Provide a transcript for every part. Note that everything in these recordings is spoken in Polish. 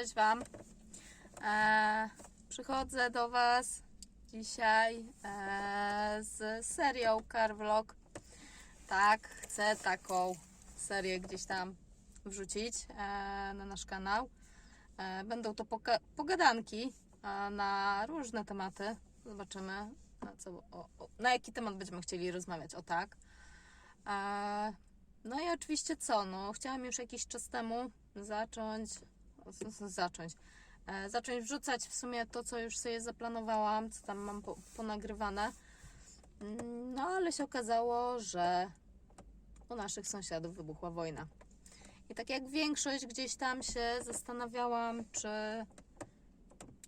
Cześć Wam. E, przychodzę do Was dzisiaj e, z serią Car Vlog. Tak, chcę taką serię gdzieś tam wrzucić e, na nasz kanał. E, będą to pogadanki e, na różne tematy. Zobaczymy, na, co, o, o, na jaki temat będziemy chcieli rozmawiać. O tak. E, no i oczywiście co? No, chciałam już jakiś czas temu zacząć, zacząć, e, zacząć wrzucać w sumie to, co już sobie zaplanowałam, co tam mam po, ponagrywane. Mm, No ale się okazało, że u naszych sąsiadów wybuchła wojna. I tak jak większość gdzieś tam się zastanawiałam, czy,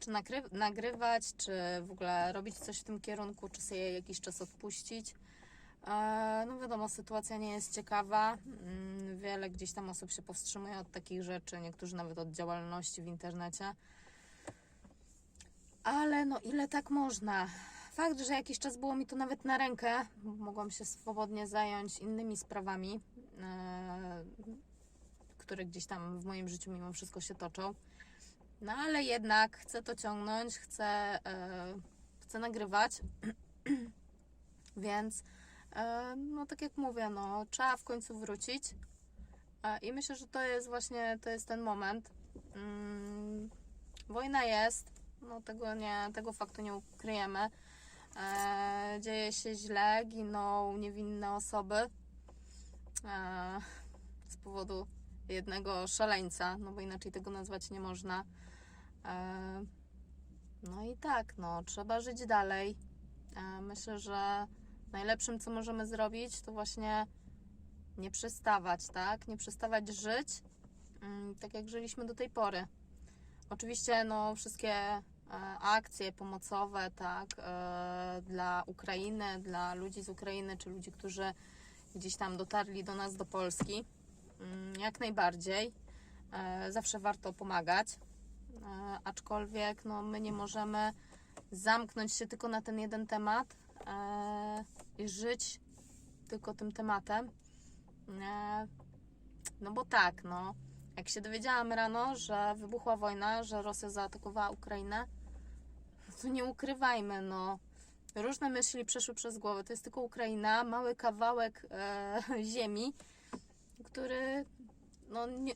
czy nagry, nagrywać, czy w ogóle robić coś w tym kierunku, czy sobie jakiś czas odpuścić. E, No wiadomo, sytuacja nie jest ciekawa. Mm, Wiele gdzieś tam osób się powstrzymuje od takich rzeczy, niektórzy nawet od działalności w internecie. Ale no ile tak można? Fakt, że jakiś czas było mi to nawet na rękę, mogłam się swobodnie zająć innymi sprawami, e, które gdzieś tam w moim życiu mimo wszystko się toczą. No ale jednak chcę to ciągnąć, chcę, e, chcę nagrywać, więc No tak jak mówię, no trzeba w końcu wrócić. E, I myślę, że to jest właśnie to jest ten moment. Mm, Wojna jest, no tego, nie, tego faktu nie ukryjemy. E, Dzieje się źle, giną niewinne osoby e, z powodu jednego szaleńca, no bo inaczej tego nazwać nie można. E, No i tak, no trzeba żyć dalej. E, Myślę, że najlepszym, co możemy zrobić, to właśnie nie przestawać, tak? Nie przestawać żyć mm, tak, jak żyliśmy do tej pory. Oczywiście, no, wszystkie e, akcje pomocowe, tak, e, dla Ukrainy, dla ludzi z Ukrainy, czy ludzi, którzy gdzieś tam dotarli do nas, do Polski, mm, jak najbardziej. E, Zawsze warto pomagać, aczkolwiek no, my nie możemy zamknąć się tylko na ten jeden temat e, żyć tylko tym tematem. E, no bo tak, no. Jak się dowiedziałam rano, że wybuchła wojna, że Rosja zaatakowała Ukrainę, to nie ukrywajmy, no. Różne myśli przeszły przez głowę. To jest tylko Ukraina, mały kawałek e, ziemi, który, no nie,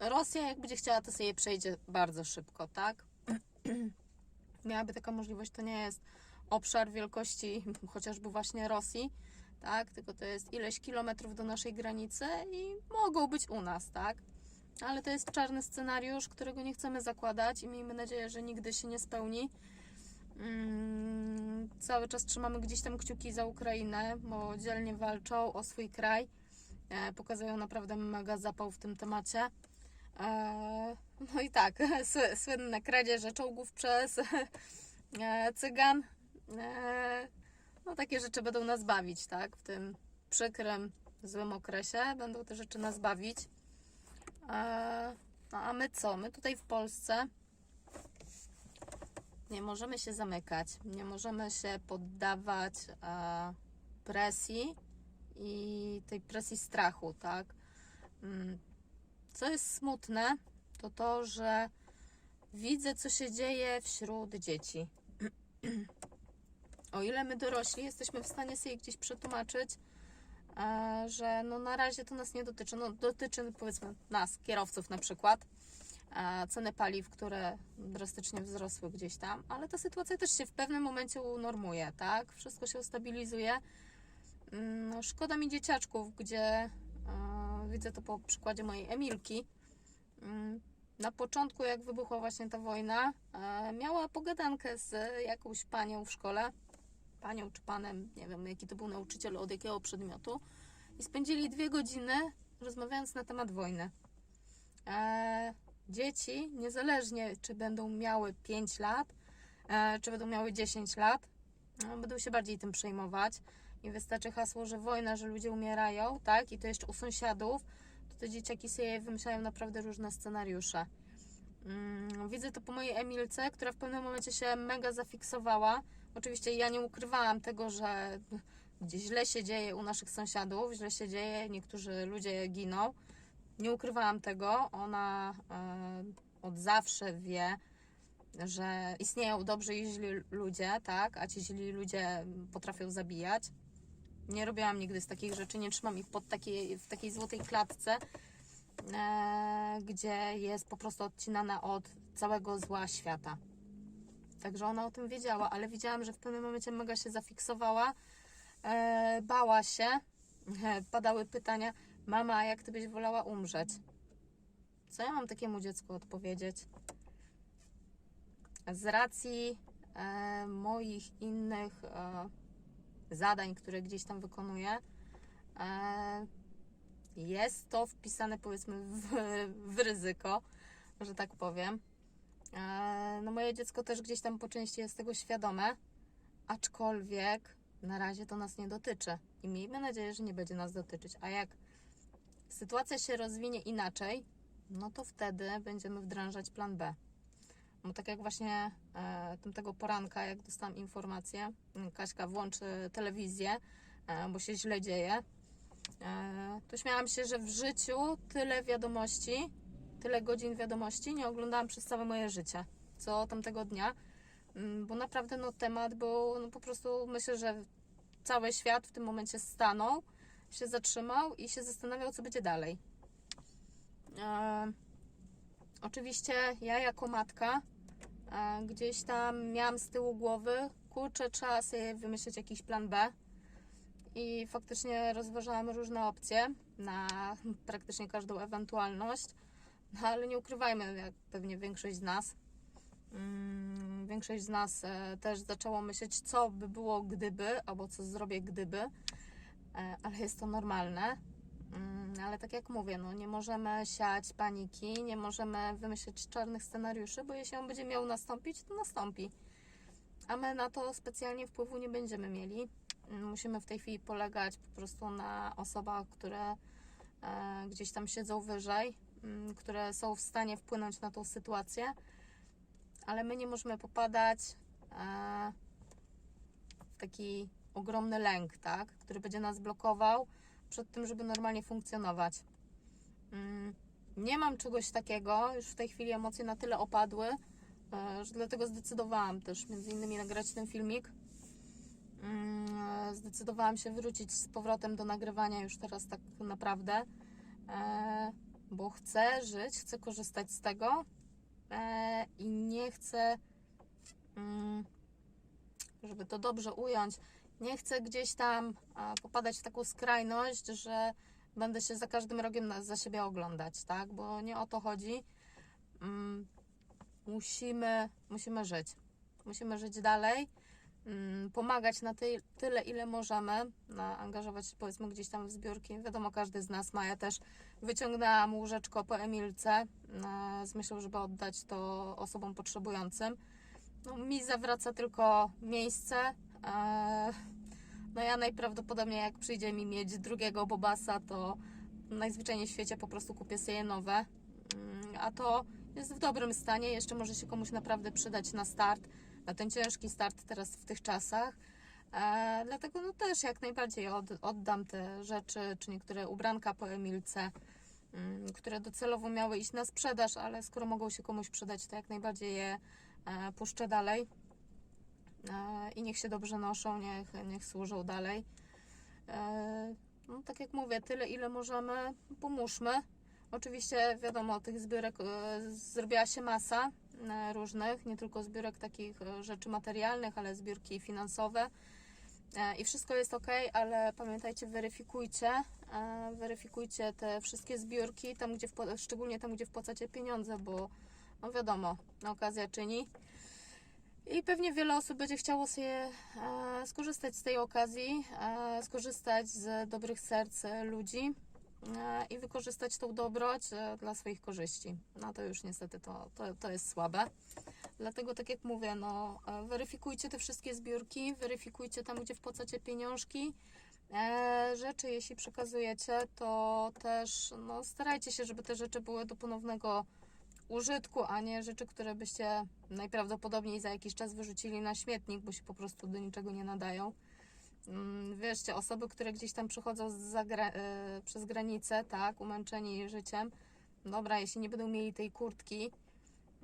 Rosja jak będzie chciała, to sobie przejdzie bardzo szybko, tak? Miałaby taka możliwość, to nie jest obszar wielkości chociażby właśnie Rosji, tak? Tylko to jest ileś kilometrów do naszej granicy i mogą być u nas, tak? Ale to jest czarny scenariusz, którego nie chcemy zakładać i miejmy nadzieję, że nigdy się nie spełni. Mm, cały czas trzymamy gdzieś tam kciuki za Ukrainę, bo dzielnie walczą o swój kraj. E, pokazują naprawdę mega zapał w tym temacie. E, no i tak, sły- słynne kradzieże czołgów przez e, cygan. E, no takie rzeczy będą nas bawić, tak? W tym przykrym, złym okresie będą te rzeczy nas bawić. E, no a my co? My tutaj w Polsce nie możemy się zamykać, nie możemy się poddawać e, presji i tej presji strachu, tak? Mm, Co jest smutne, to to, że widzę, co się dzieje wśród dzieci. O ile my dorośli jesteśmy w stanie sobie gdzieś przetłumaczyć, e, że no na razie to nas nie dotyczy. No dotyczy powiedzmy nas, kierowców na przykład, e, ceny paliw, które drastycznie wzrosły gdzieś tam, ale ta sytuacja też się w pewnym momencie unormuje, tak? Wszystko się ustabilizuje. Mm, No, szkoda mi dzieciaczków, gdzie e, widzę to po przykładzie mojej Emilki. Mm, Na początku, jak wybuchła właśnie ta wojna, miała pogadankę z jakąś panią w szkole, panią czy panem, nie wiem jaki to był nauczyciel, od jakiego przedmiotu, i spędzili dwie godziny rozmawiając na temat wojny. E, dzieci, niezależnie czy będą miały 5 lat, e, czy będą miały 10 lat, no, będą się bardziej tym przejmować. I wystarczy hasło, że wojna, że ludzie umierają, tak? I to jeszcze u sąsiadów, to te dzieciaki sobie wymyślają naprawdę różne scenariusze. Mm, Widzę to po mojej Emilce, która w pewnym momencie się mega zafiksowała. Oczywiście ja nie ukrywałam tego, że gdzie źle się dzieje u naszych sąsiadów, źle się dzieje, niektórzy ludzie giną. Nie ukrywałam tego. Ona e, od zawsze wie, że istnieją dobrzy i źli ludzie, tak, a ci źli ludzie potrafią zabijać. Nie robiłam nigdy z takich rzeczy, nie trzymam ich pod takiej, w takiej złotej klatce, e, gdzie jest po prostu odcinana od całego zła świata. Także ona o tym wiedziała, ale widziałam, że w pewnym momencie mega się zafiksowała, e, bała się, e, padały pytania, mama, jak ty byś wolała umrzeć? Co ja mam takiemu dziecku odpowiedzieć? Z racji e, moich innych e, zadań, które gdzieś tam wykonuję, e, jest to wpisane powiedzmy w, w ryzyko, że tak powiem. E, no moje dziecko też gdzieś tam po części jest tego świadome, aczkolwiek na razie to nas nie dotyczy i miejmy nadzieję, że nie będzie nas dotyczyć. A jak sytuacja się rozwinie inaczej, no to wtedy będziemy wdrażać plan B. Bo tak jak właśnie e, tamtego poranka, jak dostałam informację, m, Kaśka włączy telewizję, e, bo się źle dzieje, e, to śmiałam się, że w życiu tyle wiadomości, tyle godzin wiadomości nie oglądałam przez całe moje życie, co tamtego dnia, Mm, bo naprawdę no, temat był no, po prostu, myślę, że cały świat w tym momencie stanął, się zatrzymał i się zastanawiał, co będzie dalej. E, oczywiście ja jako matka e, gdzieś tam miałam z tyłu głowy, kurczę, trzeba sobie wymyślić jakiś plan B. I faktycznie rozważałam różne opcje na praktycznie każdą ewentualność, no, ale nie ukrywajmy, jak pewnie większość z nas, mm, większość z nas e, też zaczęło myśleć, co by było gdyby, albo co zrobię gdyby, e, ale jest to normalne. Mm, Ale tak jak mówię, no nie możemy siać paniki, nie możemy wymyśleć czarnych scenariuszy, bo jeśli on będzie miał nastąpić, to nastąpi. A my na to specjalnie wpływu nie będziemy mieli. Mm, Musimy w tej chwili polegać po prostu na osobach, które e, gdzieś tam siedzą wyżej, które są w stanie wpłynąć na tą sytuację, ale my nie możemy popadać e, w taki ogromny lęk, tak, który będzie nas blokował przed tym, żeby normalnie funkcjonować. Mm, Nie mam czegoś takiego, już w tej chwili emocje na tyle opadły, e, że dlatego zdecydowałam też między innymi nagrać ten filmik. Mm, e, Zdecydowałam się wrócić z powrotem do nagrywania już teraz tak naprawdę, bo chcę żyć, chcę korzystać z tego e, i nie chcę, mm, żeby to dobrze ująć, nie chcę gdzieś tam a, popadać w taką skrajność, że będę się za każdym rogiem na, za siebie oglądać, tak? Bo nie o to chodzi. Mm, musimy, musimy żyć. Musimy żyć dalej, pomagać na tej, tyle, ile możemy, na, angażować się powiedzmy gdzieś tam w zbiórki. Wiadomo, każdy z nas ma. Ja też wyciągnęłam łóżeczko po Emilce e, z myślą, żeby oddać to osobom potrzebującym. No, mi zawraca tylko miejsce. e, No ja najprawdopodobniej jak przyjdzie mi mieć drugiego Bobasa, to najzwyczajniej w świecie po prostu kupię sobie nowe. Mm, A to jest w dobrym stanie, jeszcze może się komuś naprawdę przydać na start, na ten ciężki start teraz w tych czasach. E, dlatego no też jak najbardziej od, oddam te rzeczy, czy niektóre ubranka po Emilce, mm, które docelowo miały iść na sprzedaż, ale skoro mogą się komuś przydać, to jak najbardziej je e, puszczę dalej. E, I niech się dobrze noszą, niech, niech służą dalej. E, no, tak jak mówię, tyle ile możemy, pomóżmy. Oczywiście wiadomo, tych zbiórek e, zrobiła się masa różnych, nie tylko zbiórek takich e, rzeczy materialnych, ale zbiórki finansowe. E, I wszystko jest ok, ale pamiętajcie, weryfikujcie, e, weryfikujcie te wszystkie zbiórki, tam gdzie szczególnie tam, gdzie wpłacacie pieniądze, bo no wiadomo, okazja czyni. I pewnie wiele osób będzie chciało sobie e, skorzystać z tej okazji, e, skorzystać z dobrych serc e, ludzi e, i wykorzystać tą dobroć e, dla swoich korzyści. No to już niestety to, to, to jest słabe. Dlatego, tak jak mówię, no, e, weryfikujcie te wszystkie zbiórki, weryfikujcie tam, gdzie wpłacacie pieniążki. E, rzeczy, jeśli przekazujecie, to też no, starajcie się, żeby te rzeczy były do ponownego użytku, a nie rzeczy, które byście najprawdopodobniej za jakiś czas wyrzucili na śmietnik, bo się po prostu do niczego nie nadają. Mm, Wierzcie, osoby, które gdzieś tam przychodzą e, przez granicę, tak, umęczeni życiem, dobra, jeśli nie będą mieli tej kurtki,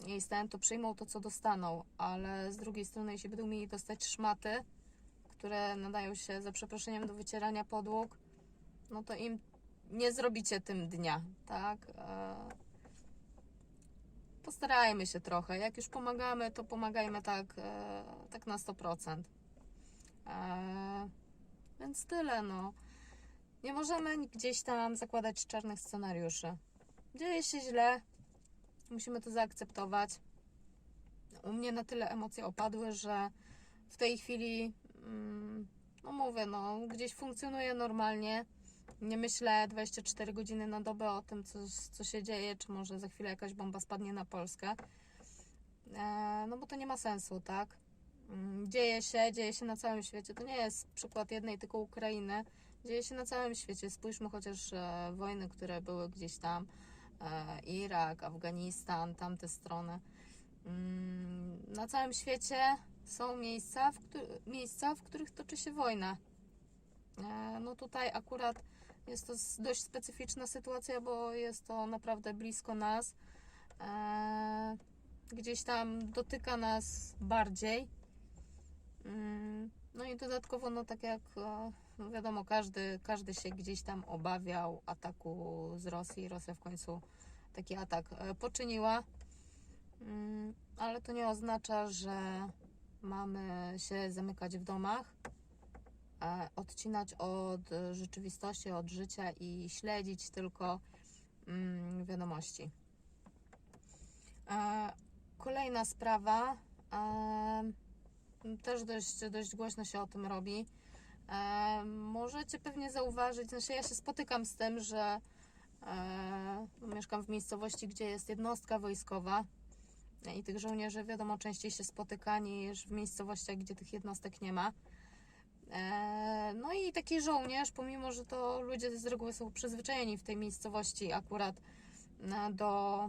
i z to przyjmą to, co dostaną, ale z drugiej strony, jeśli będą mieli dostać szmaty, które nadają się za przeproszeniem do wycierania podłóg, no to im nie zrobicie tym dnia, tak? E, Postarajmy się trochę. Jak już pomagamy, to pomagajmy tak, e, tak na 100%. E, Więc tyle, no. Nie możemy gdzieś tam zakładać czarnych scenariuszy. Dzieje się źle, musimy to zaakceptować. U mnie na tyle emocje opadły, że w tej chwili, mm, no mówię, no, gdzieś funkcjonuję normalnie. Nie myślę 24 godziny na dobę o tym, co, co się dzieje, czy może za chwilę jakaś bomba spadnie na Polskę. E, no bo to nie ma sensu, tak? Mm, Dzieje się, dzieje się na całym świecie. To nie jest przykład jednej tylko Ukrainy. Dzieje się na całym świecie. Spójrzmy chociaż e, wojny, które były gdzieś tam. E, Irak, Afganistan, tamte strony. Mm, Na całym świecie są miejsca, w, miejsca, w których toczy się wojna. E, No tutaj akurat jest to dość specyficzna sytuacja, bo jest to naprawdę blisko nas. Gdzieś tam dotyka nas bardziej. Mm, No i dodatkowo, no tak jak no wiadomo, każdy, każdy się gdzieś tam obawiał ataku z Rosji. Rosja w końcu taki atak e, poczyniła. Mm, Ale to nie oznacza, że mamy się zamykać w domach, e, odcinać od rzeczywistości, od życia i śledzić tylko mm, wiadomości. E, Kolejna sprawa, też dość, dość głośno się o tym robi. E, Możecie pewnie zauważyć, znaczy ja się spotykam z tym, że e, mieszkam w miejscowości, gdzie jest jednostka wojskowa i tych żołnierzy wiadomo częściej się spotyka niż w miejscowościach, gdzie tych jednostek nie ma. E, No i taki żołnierz, pomimo że to ludzie z reguły są przyzwyczajeni w tej miejscowości akurat e, do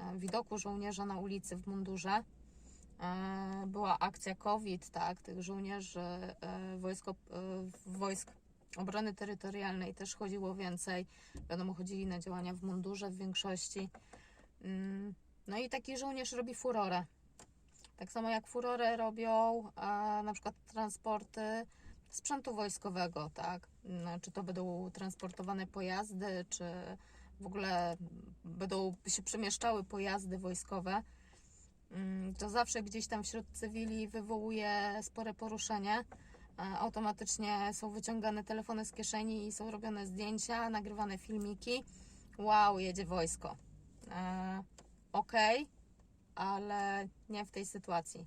e, widoku żołnierza na ulicy w mundurze. E, Była akcja COVID, tak, tych żołnierzy e, wojsko, e, wojsk obrony terytorialnej też chodziło więcej. Wiadomo, chodzili na działania w mundurze w większości. Mm, No i taki żołnierz robi furorę. Tak samo jak furorę robią na przykład transporty sprzętu wojskowego, tak? Mm, Czy to będą transportowane pojazdy, czy w ogóle będą się przemieszczały pojazdy wojskowe. Mm, To zawsze gdzieś tam wśród cywili wywołuje spore poruszenie. E, Automatycznie są wyciągane telefony z kieszeni i są robione zdjęcia, nagrywane filmiki. Wow, jedzie wojsko. E, Okej, ale nie w tej sytuacji.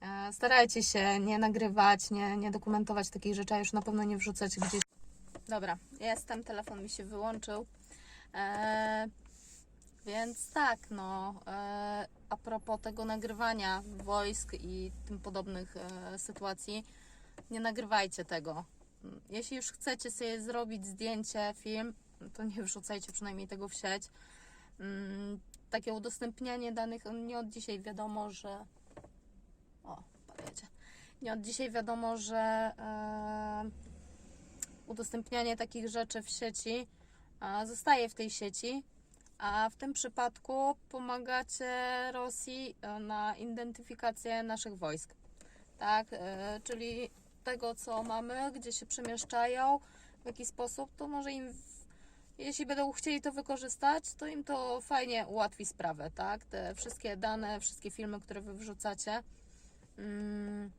E, Starajcie się nie nagrywać, nie, nie dokumentować takich rzeczy, a już na pewno nie wrzucać gdzieś. Dobra, jestem, telefon mi się wyłączył. E, więc tak, no, e, a propos tego nagrywania wojsk i tym podobnych e, sytuacji, nie nagrywajcie tego. Jeśli już chcecie sobie zrobić zdjęcie, film, to nie wrzucajcie przynajmniej tego w sieć. Mm, Takie udostępnianie danych, nie od dzisiaj wiadomo, że. O, powiecie. Nie od dzisiaj wiadomo, że e, udostępnianie takich rzeczy w sieci zostaje w tej sieci, a w tym przypadku pomagacie Rosji e, na identyfikację naszych wojsk. Tak, e, czyli tego, co mamy, gdzie się przemieszczają, w jaki sposób, to może im, jeśli będą chcieli to wykorzystać, to im to fajnie ułatwi sprawę, tak? Te wszystkie dane, wszystkie filmy, które wy wrzucacie. Mm,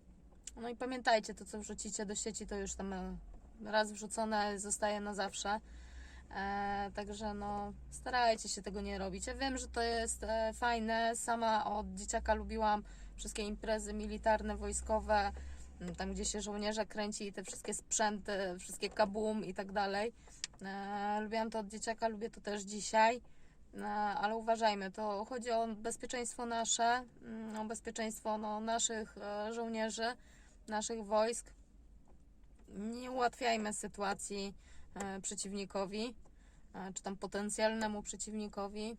No i pamiętajcie, to co wrzucicie do sieci, to już tam e, raz wrzucone zostaje na zawsze. E, także no, starajcie się tego nie robić. Ja wiem, że to jest e, fajne. Sama od dzieciaka lubiłam wszystkie imprezy militarne, wojskowe, m, tam gdzie się żołnierza kręci i te wszystkie sprzęty, wszystkie kabum i tak dalej. E, lubiłam to od dzieciaka, lubię to też dzisiaj. E, ale uważajmy, to chodzi o bezpieczeństwo nasze, mm, o bezpieczeństwo no, naszych e, żołnierzy, naszych wojsk. Nie ułatwiajmy sytuacji przeciwnikowi, e, czy tam potencjalnemu przeciwnikowi,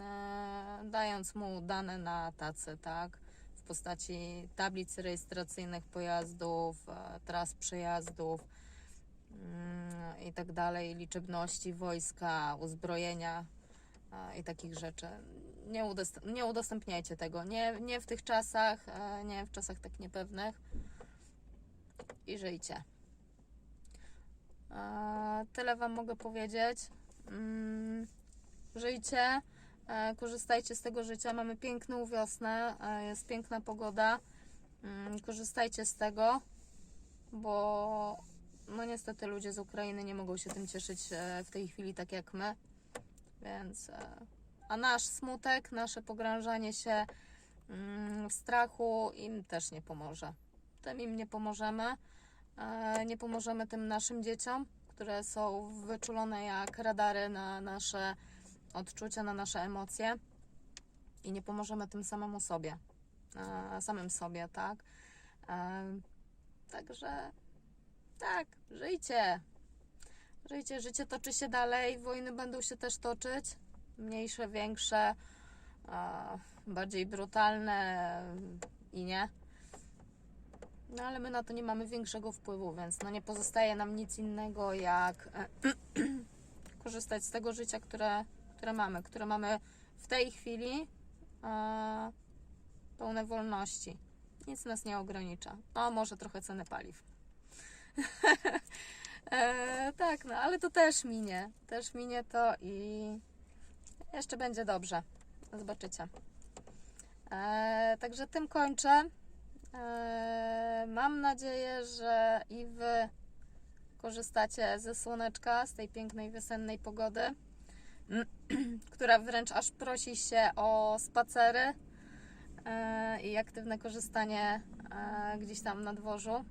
e, dając mu dane na tacy, tak? W postaci tablic rejestracyjnych pojazdów, e, tras przejazdów mm, i tak dalej, liczebności wojska, uzbrojenia e, i takich rzeczy. Nie, nie udostępniajcie tego. Nie, nie w tych czasach, e, nie w czasach tak niepewnych. I żyjcie. Tyle Wam mogę powiedzieć. Mm, Żyjcie, e, korzystajcie z tego życia. Mamy piękną wiosnę, e, jest piękna pogoda. Mm, Korzystajcie z tego, bo no niestety ludzie z Ukrainy nie mogą się tym cieszyć e, w tej chwili tak jak my. Więc a nasz smutek, nasze pogrążanie się mm, w strachu im też nie pomoże. Tym im nie pomożemy. E, Nie pomożemy tym naszym dzieciom, które są wyczulone jak radary na nasze odczucia, na nasze emocje. I nie pomożemy tym samemu sobie, e, samym sobie, tak? E, Także tak, żyjcie. Żyjcie, życie toczy się dalej, wojny będą się też toczyć. Mniejsze, większe, bardziej brutalne i nie. No ale my na to nie mamy większego wpływu, więc no nie pozostaje nam nic innego jak e, korzystać z tego życia, które, które mamy, które mamy w tej chwili e, pełne wolności. Nic nas nie ogranicza. No może trochę ceny paliw. e, tak, no ale to też minie. Też minie to i jeszcze będzie dobrze. Zobaczycie. E, także tym kończę. E, mam nadzieję, że i Wy korzystacie ze słoneczka, z tej pięknej wiosennej pogody, która wręcz aż prosi się o spacery e, i aktywne korzystanie e, gdzieś tam na dworzu.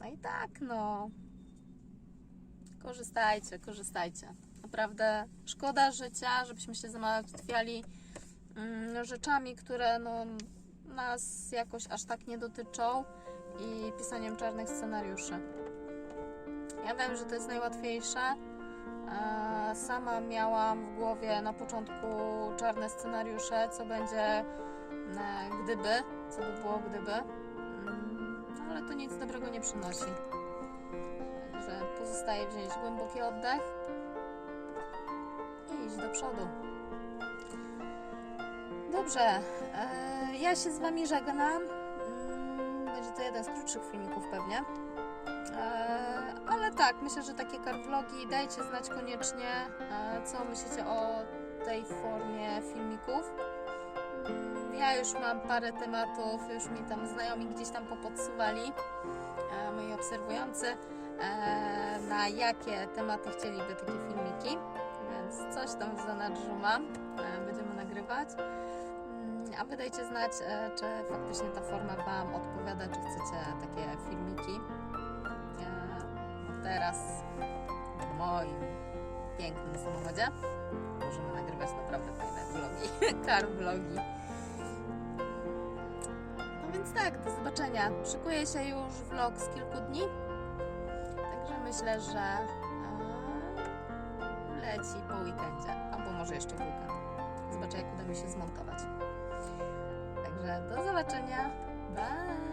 No i tak, no. Korzystajcie, korzystajcie. Naprawdę szkoda życia, żebyśmy się zamartwiali rzeczami, które no, nas jakoś aż tak nie dotyczą i pisaniem czarnych scenariuszy. Ja wiem, że to jest najłatwiejsze. Sama miałam w głowie na początku czarne scenariusze, co będzie e, gdyby, co by było gdyby. Mm, Ale to nic dobrego nie przynosi. Także pozostaje wziąć głęboki oddech i iść do przodu. Dobrze, e, ja się z Wami żegnam. Mm, Będzie to jeden z krótszych filmików pewnie. E, ale tak, myślę, że takie carvlogi dajcie znać koniecznie, e, co myślicie o tej formie filmików. Mm, Ja już mam parę tematów, już mi tam znajomi gdzieś tam popodsuwali, moi obserwujący, na jakie tematy chcieliby takie filmiki, coś tam w zanadrzu mam, e, będziemy nagrywać. Mm, A wy dajcie znać, e, czy faktycznie ta forma Wam odpowiada, czy chcecie takie filmiki. E, Teraz w moim pięknym samochodzie możemy nagrywać naprawdę fajne vlogi, car vlogi. No więc tak, do zobaczenia. Szykuje się już vlog z kilku dni, także myślę, że po weekendzie, albo może jeszcze w weekend. Zobaczę, jak uda mi się zmontować. Także do zobaczenia. Bye!